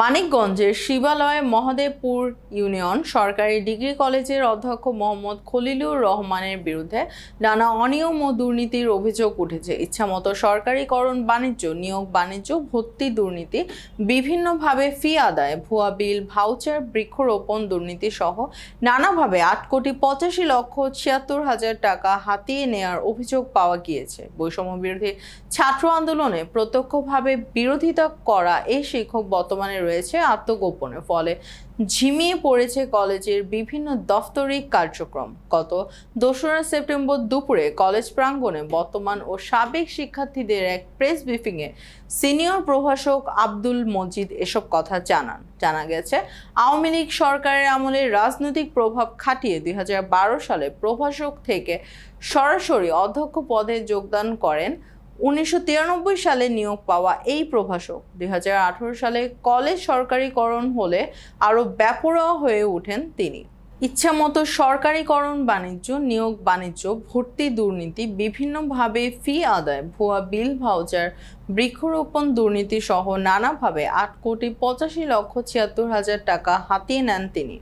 মানিকগঞ্জের শিবালয় মহাদেবপুর ইউনিয়ন সরকারি ডিগ্রি কলেজের অধ্যক্ষ মোহাম্মদ খলিলুর রহমানের বিরুদ্ধে নানা অনিয়ম ও দুর্নীতির অভিযোগ উঠেছে। ইচ্ছামতো সরকারিকরণ, বাণিজ্য, নিয়োগ, বাণিজ্য, ভর্তি দুর্নীতি, বিভিন্নভাবে ফি আদায়, ভুয়া বিল, ভাউচার, বৃক্ষরোপণ দুর্নীতি সহ নানাভাবে আট কোটি পঁচাশি লক্ষ ছিয়াত্তর হাজার টাকা হাতিয়ে নেয়ার অভিযোগ পাওয়া গিয়েছে। বৈষম্য বিরোধী ছাত্র আন্দোলনে প্রত্যক্ষভাবে বিরোধিতা করা এই শিক্ষক বর্তমানে রয়েছে আত্মগোপনে। ফলে ঝিমিয়ে পড়েছে কলেজের বিভিন্ন দফতরিক কার্যক্রম। গত দোসরা সেপ্টেম্বর দুপুরে কলেজ প্রাঙ্গণে বর্তমান ও সাবেক শিক্ষার্থীদের এক প্রেস ব্রিফিংয়ে সিনিয়র প্রভাষক আব্দুল মজিদ এসব কথা জানান। জানা গেছে, আওয়ামী লীগ সরকারের আমলে রাজনৈতিক প্রভাব খাটিয়ে দুই হাজার বারো সালে প্রভাষক থেকে সরাসরি অধ্যক্ষ পদে যোগদান করেন উনিশশো তিরানব্বই সালে নিয়োগ পাওয়া এই প্রভাষক, দুই হাজার আঠেরো সালে কলেজ সরকারিকরণ হলে আরও ব্যাপরোয়া হয়ে ওঠেন তিনি। ইচ্ছামতো সরকারিকরণ, বাণিজ্য, নিয়োগ, বাণিজ্য, ভর্তি দুর্নীতি, বিভিন্নভাবে ফি আদায়, ভুয়া বিল ভাউচার, বৃক্ষরোপণ দুর্নীতি সহ নানাভাবে আট কোটি পঁচাশি লক্ষ ছিয়াত্তর হাজার টাকা হাতিয়ে নেন তিনি।